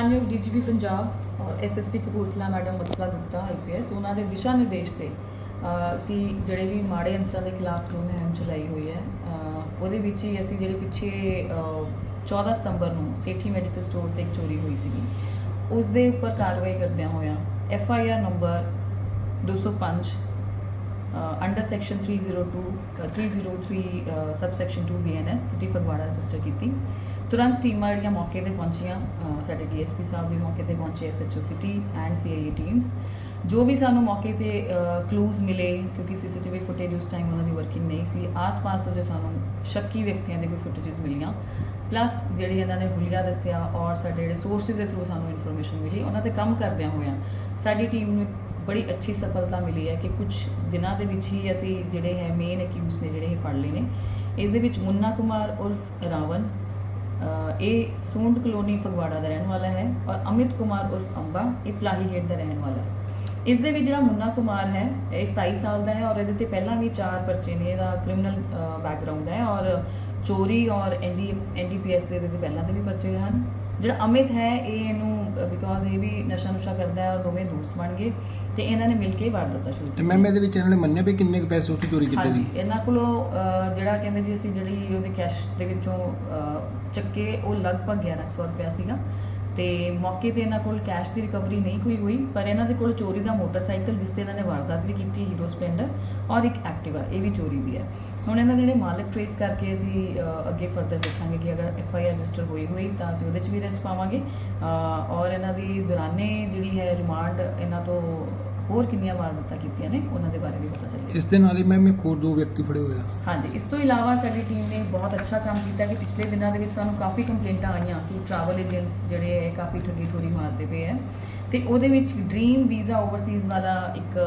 ਮਾਨਯੋਗ ਡੀਜੀਪੀ ਪੰਜਾਬ ਔਰ SSP Kapurthala madam ਮਤਸਲਾ ਗੁਪਤਾ ਆਈਪੀਐਸ ਉਹਨਾਂ ਦੇ ਦਿਸ਼ਾ ਨਿਰਦੇਸ਼ ਤੇ ਅਸੀਂ ਜਿਹੜੇ ਵੀ ਮਾੜੇ ਅੰਸਰਾਂ ਦੇ ਖਿਲਾਫ ਜੋ ਮੁਹਿੰਮ ਚਲਾਈ ਹੋਈ ਹੈ ਉਹਦੇ ਵਿੱਚ ਹੀ ਅਸੀਂ ਜਿਹੜੇ ਪਿੱਛੇ ਅ, 14 ਸਤੰਬਰ ਨੂੰ ਸੇਠੀ ਮੈਡੀਕਲ ਸਟੋਰ ਤੇ ਇੱਕ ਚੋਰੀ ਹੋਈ ਸੀਗੀ। ਉਸ ਦੇ ਉੱਪਰ ਕਾਰਵਾਈ ਕਰਦਿਆਂ ਹੋਇਆਂ F I R number 205 under section 302 ਅ, 303 sub section 2 BNS city Phagwara register ਕੀਤੀ। ਤੁਰੰਤ ਟੀਮਾਂ ਜਿਹੜੀਆਂ ਮੌਕੇ ਤੇ ਪਹੁੰਚੀਆਂ ਅ, ਸਾਡੇ ਡੀਐਸਪੀ ਸਾਹਿਬ ਵੀ ਮੌਕੇ ਤੇ ਪਹੁੰਚੇ SHO city and CIA teams ਜੋ ਵੀ ਸਾਨੂੰ ਮੌਕੇ ਤੇ ਕਲੂਜ਼ ਮਿਲੇ ਕਿਉਂਕਿ ਸੀਸੀਟੀਵੀ ਫੁਟੇਜ ਉਸ ਟਾਈਮ ਉਹਨਾਂ ਦੀ ਵਰਕਿੰਗ ਨਹੀਂ ਸੀ ਆਸ-ਪਾਸ ਤੋਂ ਜੋ ਸਾਨੂੰ ਸ਼ੱਕੀ ਵਿਅਕਤੀਆਂ ਦੇ ਕੋਈ ਫੁਟੇजेस ਮਿਲੀਆਂ। ਪਲੱਸ ਜਿਹੜੀ ਇਹਨਾਂ ਨੇ ਹੁਲੀਆ ਦੱਸਿਆ ਔਰ ਸਾਡੇ ਜਿਹੜੇ ਸੋਰਸਿਸ ਦੇ ਥਰੂ ਸਾਨੂੰ ਇਨਫੋਰਮੇਸ਼ਨ ਮਿਲੀ ਉਹਨਾਂ ਤੇ ਕੰਮ ਕਰਦਿਆਂ ਹੋਇਆਂ ਸਾਡੀ ਟੀਮ ਨੂੰ ਬੜੀ ਅੱਛੀ ਸਫਲਤਾ ਮਿਲੀ ਹੈ ਕਿ ਕੁਝ ਦਿਨਾਂ ਦੇ ਵਿੱਚ ਹੀ ਅਸੀਂ ਜਿਹੜੇ ਹੈ ਮੇਨ ਅਕਿਊਜ਼ ਨੇ, ਜਿਹੜੇ ਇਹ ਫੜ ਲਏ ਨੇ। ਇਸ ਦੇ ਵਿੱਚ ਮੁੰਨਾ ਕੁਮਾਰ ਉਰਫ ਰਾਵਣ ਇਹ ਸੂੰਡ ਕਲੋਨੀ ਫਗਵਾੜਾ ਦਾ ਰਹਿਣ ਵਾਲਾ ਹੈ ਔਰ ਅਮਿਤ ਕੁਮਾਰ ਉਰਫ ਅੰਬਾ, ਇਹ ਪਲਾਹੀ ਗੇਟ ਦਾ ਰਹਿਣ ਵਾਲਾ ਹੈ। ਇਸ ਦੇ ਵਿੱਚ ਜਿਹੜਾ ਮੁੰਨਾ ਕੁਮਾਰ ਹੈ, ਇਹ 27 ਸਾਲ ਦਾ ਹੈ ਔਰ ਇਹਦੇ ਤੇ ਪਹਿਲਾਂ ਵੀ ਚਾਰ ਪਰਚੇ ਨੇ, ਇਹਦਾ ਕ੍ਰਿਮੀਨਲ ਬੈਕਗ੍ਰਾਉਂਡ ਹੈ ਔਰ ਚੋਰੀ ਔਰ ਐਨਡੀ ਐਨਡੀਪੀਐਸ ਦੇ ਇਹਦੇ ਤੇ ਪਹਿਲਾਂ ਦੇ ਵੀ ਪਰਚੇ ਹਨ। ਜਿਹੜਾ ਅਮਿਤ ਹੈ, ਇਹ ਇਹਨੂੰ ਬਿਕੋਜ਼ ਇਹ ਵੀ ਨਸ਼ਾ ਨੁਸ਼ਾ ਕਰਦਾ ਹੈ ਔਰ ਦੋਵੇਂ ਦੋਸਤ ਬਣ ਗਏ ਤੇ ਇਹਨਾਂ ਨੇ ਮਿਲ ਕੇ ਵਾਰਦਾਤਾਂ ਸ਼ੁਰੂ ਤੇ ਮੈਮ ਇਹਦੇ ਵਿੱਚ ਇਹਨਾਂ ਨੇ ਮੰਨਿਆ ਵੀ ਕਿੰਨੇ ਕੁ ਪੈਸੇ ਉੱਥੇ ਚੋਰੀ ਕੀਤੇ ਹਾਂਜੀ ਸੀ ਇਹਨਾਂ ਕੋਲੋਂ ਅਹ, ਜਿਹੜਾ ਕਹਿੰਦੇ ਸੀ ਅਸੀਂ ਜਿਹੜੀ ਉਹਦੇ ਕੈਸ਼ ਦੇ ਵਿੱਚੋਂ ਅਹ, ਚੱਕੇ ਉਹ ਲਗਭਗ 1100 ਰੁਪਇਆ ਸੀਗਾ। ਤੇ ਮੌਕੇ ਤੇ ਇਹਨਾਂ ਕੋਲ ਕੈਸ਼ ਦੀ ਰਿਕਵਰੀ ਨਹੀਂ ਕੋਈ ਹੋਈ, ਪਰ ਇਹਨਾਂ ਦੇ ਕੋਲ ਚੋਰੀ ਦਾ ਮੋਟਰਸਾਈਕਲ ਜਿਸ ਤੇ ਇਹਨਾਂ ਨੇ ਵਾਰਦਾਤ ਵੀ ਕੀਤੀ ਹੀਰੋ ਸਪਲੈਂਡਰ ਔਰ ਇੱਕ ਐਕਟਿਵਾ ਇਹ ਵੀ ਚੋਰੀ ਦੀ ਹੈ ਹੁਣ ਇਹਨਾਂ ਜਿਹੜੇ ਮਾਲਕ ਟ੍ਰੇਸ ਕਰਕੇ ਅਸੀਂ ਅੱਗੇ ਫਰਦਰ ਦੇਖਾਂਗੇ ਕਿ ਅਗਰ ਐਫ ਆਈ ਆਰ ਰਜਿਸਟਰ ਹੋਈ ਹੋਈ, ਤਾਂ ਅਸੀਂ ਉਹਦੇ 'ਚ ਵੀ ਰੈਸਟ ਪਾਵਾਂਗੇ। ਔਰ ਇਹਨਾਂ ਦੀ ਦੌਰਾਨੇ ਜਿਹੜੀ ਹੈ ਰਿਮਾਂਡ ਇਹਨਾਂ ਤੋਂ ਹੋਰ ਕਿੰਨੀਆਂ ਵਾਰਦਾਤਾਂ ਕੀਤੀਆਂ ਨੇ ਉਹਨਾਂ ਦੇ ਬਾਰੇ ਵੀ ਪਤਾ ਚੱਲੇਗਾ ਇਸ ਦੇ ਨਾਲ ਹੀ ਮੈਮ ਇੱਕ ਹੋਰ ਦੋ ਵਿਅਕਤੀ ਫੜੇ ਹੋਏ ਆ। ਹਾਂਜੀ ਇਸ ਤੋਂ ਇਲਾਵਾ ਸਾਡੀ ਟੀਮ ਨੇ ਬਹੁਤ ਅੱਛਾ ਕੰਮ ਕੀਤਾ ਕਿ ਪਿਛਲੇ ਦਿਨਾਂ ਦੇ ਵਿੱਚ ਸਾਨੂੰ ਕਾਫੀ ਕੰਪਲੇਂਟਾਂ ਆਈਆਂ ਕਿ ਟਰੈਵਲ ਏਜੰਟਸ ਜਿਹੜੇ ਹੈ ਕਾਫੀ ਠੱਗੀ ਠੋਰੀ ਮਾਰਦੇ ਪਏ ਹੈ ਤੇ ਉਹਦੇ ਵਿੱਚ ਡ੍ਰੀਮ ਵੀਜ਼ਾ ਓਵਰਸੀਜ਼ ਵਾਲਾ ਇੱਕ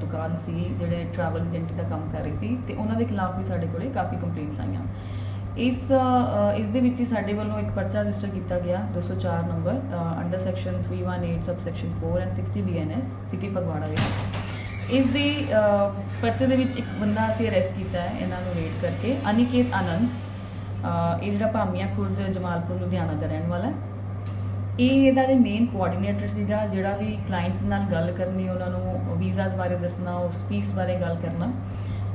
ਦੁਕਾਨ ਸੀ ਜਿਹੜੇ ਟਰੈਵਲ ਏਜੰਟ ਦਾ ਕੰਮ ਕਰ ਰਹੀ ਸੀ ਤੇ ਉਹਨਾਂ ਦੇ ਖਿਲਾਫ ਵੀ ਸਾਡੇ ਕੋਲੇ ਕਾਫੀ ਕੰਪਲੇਂਟਸ ਆਈਆਂ। ਇਸ ਇਸ ਦੇ ਵਿੱਚ ਹੀ ਸਾਡੇ ਵੱਲੋਂ ਇੱਕ ਪਰਚਾ ਰਜਿਸਟਰ ਕੀਤਾ ਗਿਆ 204 number under section 318 sub section 4 and 60 BNS city Phagwara ਵਿੱਚ। ਇਸ ਦੇ ਪਰਚੇ ਦੇ ਵਿੱਚ ਇੱਕ ਬੰਦਾ ਅਸੀਂ ਅਰੈਸਟ ਕੀਤਾ ਹੈ, ਇਹਨਾਂ ਨੂੰ ਰੇਡ ਕਰਕੇ। ਅਨਿਕੇਤ ਆਨੰਦ ਇਹ ਜਿਹੜਾ ਭਾਮੀਆਂ ਖੁਰਦ, ਜਮਾਲਪੁਰ, ਲੁਧਿਆਣਾ ਦਾ ਰਹਿਣ ਵਾਲਾ ਹੈ। ਇਹ ਇਹਦਾ ਦੇ ਮੇਨ ਕੋਆਰਡੀਨੇਟਰ ਸੀਗਾ, ਜਿਹੜਾ ਵੀ ਕਲਾਇੰਟਸ ਨਾਲ ਗੱਲ ਕਰਨੀ, ਉਹਨਾਂ ਨੂੰ ਵੀਜ਼ਾਸ ਬਾਰੇ ਦੱਸਣਾ, ਉਹ ਫੀਸ ਬਾਰੇ ਗੱਲ ਕਰਨਾ।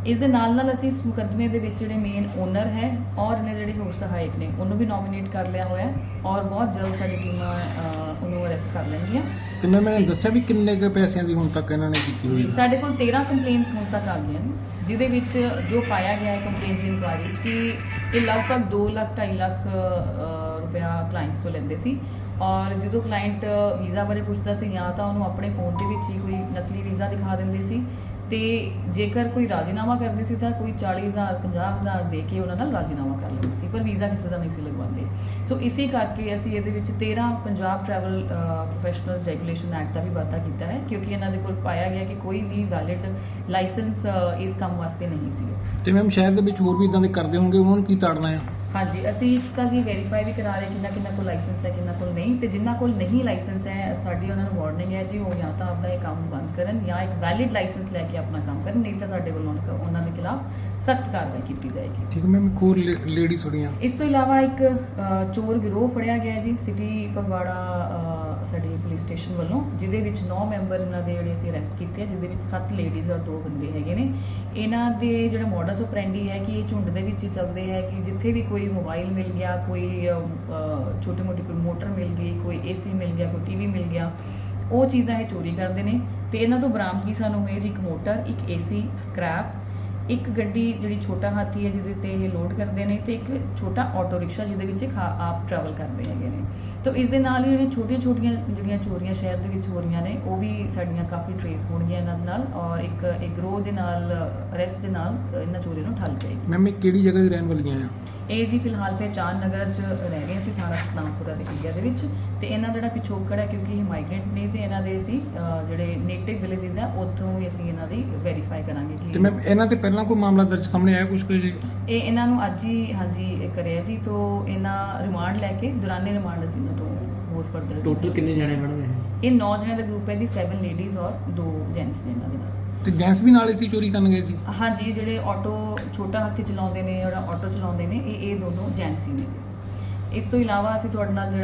ਇਸ ਦੇ ਨਾਲ ਨਾਲ ਅਸੀਂ ਇਸ ਮੁਕੱਦਮੇ ਦੇ ਵਿੱਚ ਜਿਹੜੇ ਮੇਨ ਓਨਰ ਹੈ ਔਰ ਇਹਨੇ ਜਿਹੜੇ ਹੋਰ ਸਹਾਇਕ ਨੇ ਉਹਨੂੰ ਵੀ ਨੋਮੀਨੇਟ ਕਰ ਲਿਆ ਹੋਇਆ ਹੈ ਔਰ ਬਹੁਤ ਜਲਦ ਸਾਡੀ ਟੀਮਾਂ ਅਹ, ਉਹਨੂੰ ਅਰੈਸਟ ਕਰ ਲੈਣਗੀਆਂ। ਤੇ ਇਹਨੇ ਦੱਸਿਆ ਵੀ ਕਿੰਨੇ ਕੁ ਪੈਸਿਆਂ ਦੀ ਹੁਣ ਤੱਕ ਇਹਨਾਂ ਨੇ ਕੀਤੀ ਹੋਈ? ਜੀ ਸਾਡੇ ਕੋਲ 13 ਕੰਪਲੇਂਟਸ ਹੁਣ ਤੱਕ ਆ ਗਈਆਂ ਨੇ ਜਿਹਦੇ ਵਿੱਚ ਜੋ ਪਾਇਆ ਗਿਆ ਹੈ ਕੰਪਲੇਂਟਸ ਇਨਕੁਆਇਰੀ 'ਚ ਕਿ ਇਹ ਲਗਭਗ 2 ਲੱਖ 2.5 ਲੱਖ ਰੁਪਇਆ ਕਲਾਇੰਟਸ ਤੋਂ ਲੈਂਦੇ ਸੀ ਔਰ ਜਦੋਂ ਕਲਾਇੰਟ ਵੀਜ਼ਾ ਬਾਰੇ ਪੁੱਛਦਾ ਸੀ ਜਾਂ ਤਾਂ ਉਹਨੂੰ ਆਪਣੇ ਫੋਨ ਦੇ ਵਿੱਚ ਹੀ ਕੋਈ ਨਕਲੀ ਵੀਜ਼ਾ ਦਿਖਾ ਦਿੰਦੇ ਸੀ ਤੇ ਜੇਕਰ ਕੋਈ ਰਾਜ਼ੀਨਾਮਾ ਕਰਦੇ ਸੀ ਤਾਂ ਕੋਈ 40000 50000 ਦੇ ਕੇ ਉਹਨਾਂ ਨਾਲ ਰਾਜ਼ੀਨਾਮਾ ਕਰ ਲੈਂਦੇ ਸੀ ਪਰ ਵੀਜ਼ਾ ਕਿਸੇ ਦਾ ਨਹੀਂ ਸੀ ਲਗਵਾਉਂਦੇ। ਸੋ ਇਸੇ ਕਰਕੇ ਅਸੀਂ ਇਹਦੇ ਵਿੱਚ 13 Punjab travel professionals regulation act ਦਾ ਵੀ ਵਾਧਾ ਕੀਤਾ ਹੈ ਕਿਉਂਕਿ ਇਹਨਾਂ ਦੇ ਕੋਲ ਪਾਇਆ ਗਿਆ ਕਿ ਕੋਈ ਵੀ ਵੈਲਿਡ ਲਾਇਸੈਂਸ ਇਸ ਕੰਮ ਵਾਸਤੇ ਨਹੀਂ ਸੀ। ਤੇ ਮੈਮ ਸ਼ਹਿਰ ਦੇ ਵਿੱਚ ਹੋਰ ਵੀ ਇਦਾਂ ਦੇ ਕਰਦੇ ਹੋਣਗੇ ਉਹਨਾਂ ਨੂੰ ਕੀ ਤਾੜਨਾ ਆ? ਹਾਂਜੀ ਅਸੀਂ ਤਾਂ ਜੀ ਵੈਰੀਫਾਈ ਵੀ ਕਰਾ ਰਹੇ ਕਿੰਨਾ ਕਿੰਨਾ ਕੋਲ ਲਾਇਸੈਂਸ ਹੈ ਕਿੰਨਾ ਕੋਲ ਨਹੀਂ ਤੇ ਜਿੰਨਾ ਕੋਲ ਨਹੀਂ ਲਾਇਸੈਂਸ ਹੈ ਸਾਡੀ ਉਹਨਾਂ ਨੂੰ ਵਾਰਨਿੰਗ ਹੈ ਜੀ ਉਹ ਜਾਂ ਤਾਂ ਆਪਦਾ ਇਹ ਕੰਮ ਬੰਦ ਕਰਨ ਜਾਂ ਇੱਕ ਵੈਲਿਡ ਲਾਇਸੈਂਸ ਲੈ ਕੇ ਆਪਣਾ ਕੰਮ ਕਰਨ ਨਹੀਂ ਤਾਂ ਸਾਡੇ ਵੱਲੋਂ ਉਹਨਾਂ- ਉਹਨਾਂ ਦੇ ਖਿਲਾਫ ਸਖਤ ਕਾਰਵਾਈ ਕੀਤੀ ਜਾਏਗੀ। ਠੀਕ ਹੈ ਮੈਮ ਇੱਕ ਹੋਰ ਲੇਡੀ ਸੁਣੀਆਂ ਇਸ ਤੋਂ ਇਲਾਵਾ ਇੱਕ ਅ, ਚੋਰ ਗਿਰੋਹ ਫੜਿਆ ਗਿਆ ਜੀ ਸਿਟੀ ਫਗਵਾੜਾ ਅ, ਸਾਡੀ ਪੁਲਿਸ ਸਟੇਸ਼ਨ ਵੱਲੋਂ ਜਿਹਦੇ ਵਿੱਚ 9 ਮੈਂਬਰ ਇਹਨਾਂ ਦੇ ਜਿਹੜੇ ਅਸੀਂ ਅਰੈਸਟ ਕੀਤੇ ਆ ਜਿਹਦੇ ਵਿੱਚ 7 ਲੇਡੀਜ਼ ਔਰ 2 ਬੰਦੇ ਹੈਗੇ ਨੇ। ਇਹਨਾਂ ਦੇ ਜਿਹੜਾ ਮੋਡਸ ਆਪਰੈਂਡੀ ਹੈ ਕਿ ਇਹ ਝੁੰਡ ਦੇ ਵਿੱਚ ਹੀ ਚੱਲਦੇ ਹੈ ਕਿ ਜਿੱਥੇ ਵੀ ਕੋਈ ਮੋਬਾਈਲ ਮਿਲ ਗਿਆ ਕੋਈ ਛੋਟੀ ਮੋਟੀ ਕੋਈ ਮੋਟਰ ਮਿਲ ਗਈ ਕੋਈ ਏਸੀ ਮਿਲ ਗਿਆ ਕੋਈ ਟੀਵੀ ਮਿਲ ਗਿਆ ਉਹ ਚੀਜ਼ਾਂ ਇਹ ਚੋਰੀ ਕਰਦੇ ਨੇ ਤੇ ਇਹਨਾਂ ਤੋਂ ਬਰਾਮਦਗੀ ਸਾਨੂੰ ਹੋਈ ਜੀ ਇੱਕ ਮੋਟਰ, ਇੱਕ ਏਸੀ ਸਕ੍ਰੈਪ ਇੱਕ ਗੱਡੀ ਜਿਹੜੀ ਛੋਟਾ ਹਾਥੀ ਹੈ ਜਿਹਦੇ ਤੇ ਇਹ ਲੋਡ ਕਰਦੇ ਨੇ ਤੇ ਇੱਕ ਛੋਟਾ ਆਟੋ ਰਿਕਸ਼ਾ ਜਿਹਦੇ ਵਿੱਚ ਇਹ ਖਾ- ਆਪ ਟਰੈਵਲ ਕਰਦੇ ਹੈਗੇ ਨੇ। ਤਾਂ ਇਸ ਦੇ ਨਾਲ ਹੀ ਜਿਹੜੀਆਂ ਛੋਟੀਆਂ ਛੋਟੀਆਂ ਜਿਹੜੀਆਂ ਚੋਰੀਆਂ ਸ਼ਹਿਰ ਦੇ ਵਿੱਚ ਹੋ ਰਹੀਆਂ ਨੇ, ਉਹ ਵੀ ਸਾਡੀਆਂ ਕਾਫੀ ਟਰੇਸ ਹੋਣਗੀਆਂ ਇਹਨਾਂ ਦੇ ਨਾਲ ਔਰ ਇੱਕ ਇੱਕ ਗਰੋਹ ਦੇ ਨਾਲ ਅਰੈਸਟ ਦੇ ਨਾਲ ਇਹਨਾਂ ਚੋਰੀਆਂ ਨੂੰ ਠੱਲ ਜਾਏਗੀ। ਮੈਮ ਇਹ ਕਿਹੜੀ ਜਗ੍ਹਾ ਦੀ ਰਹਿਣ ਵਾਲੀਆਂ ਆ? ਇਹ ਜੀ ਫਿਲਹਾਲ ਤੇ ਚਾਰ ਨਗਰ ਚ ਰਹਿ ਰਹੇ ਸੀ ਥਾਣਾ ਸਤਨਾਮਪੁਰਾ ਦੇ ਏਰੀਆ ਦੇ ਵਿੱਚ ਤੇ ਇਹਨਾਂ ਦਾ ਜਿਹੜਾ ਪਿਛੋਕੜ ਹੈ ਕਿਉਂਕਿ ਇਹ ਮਾਈਗ੍ਰੇਂਟ ਨੇ ਤੇ ਇਹਨਾਂ ਦੇ ਅਸੀਂ ਜਿਹੜੇ ਨੇਟਿਵ ਵਿਲੇजेस ਆ ਉੱਥੋਂ ਹੀ ਅਸੀਂ ਇਹਨਾਂ ਦੀ ਵੈਰੀਫਾਈ ਕਰਾਂਗੇ ਤੇ ਕਿ ਮੈਮ ਇਹਨਾਂ ਤੇ ਪਹਿਲਾਂ ਕੋਈ ਮਾਮਲਾ ਦਰਜ ਸਾਹਮਣੇ ਆਇਆ ਕੁਝ ਕੁ ਜੀ? ਇਹ ਇਹਨਾਂ ਨੂੰ ਅੱਜ ਹੀ ਹਾਂਜੀ ਕਰਿਆ ਜੀ ਤੋਂ ਇਹਨਾਂ ਰਿਮਾਂਡ ਲੈ ਕੇ ਦੌਰਾਨੇ ਰਿਮਾਂਡ ਅਸੀਂ ਇਹਨਾਂ ਤੋਂ ਹੋਰ ਫਰਦਰ ਟੋਟਲ ਕਿੰਨੇ ਜਣੇ ਮੈਡਮ ਇਹ ਇਹ 9 ਜਣਿਆਂ ਦਾ ਗਰੁੱਪ ਹੈ ਜੀ 7 ਲੇਡੀਜ਼ ਔਰ 2 ਜੈਂਟਸ ਨੇ ਇਹਨਾਂ ਦੇ ਨਾਲ। ਤੇ ਜੈਂਟਸ ਵੀ ਨਾਲੇ ਸੀ, ਚੋਰੀ ਕਰਨ ਗਏ ਸੀ? ਹਾਂਜੀ ਜਿਹੜੇ ਆਟੋ ਛੋਟਾ ਹਾਥੀ ਚਲਾਉਂਦੇ ਨੇ ਜਿਹੜਾ ਆਟੋ ਚਲਾਉਂਦੇ ਨੇ, ਇਹ ਇਹ ਦੋਨੋਂ ਜੈਂਟਸ ਨੇ ਜੀ। ਇਸ ਤੋਂ ਇਲਾਵਾ ਅਸੀਂ ਤੁਹਾਡੇ ਨਾਲ ਜਿਹੜਾ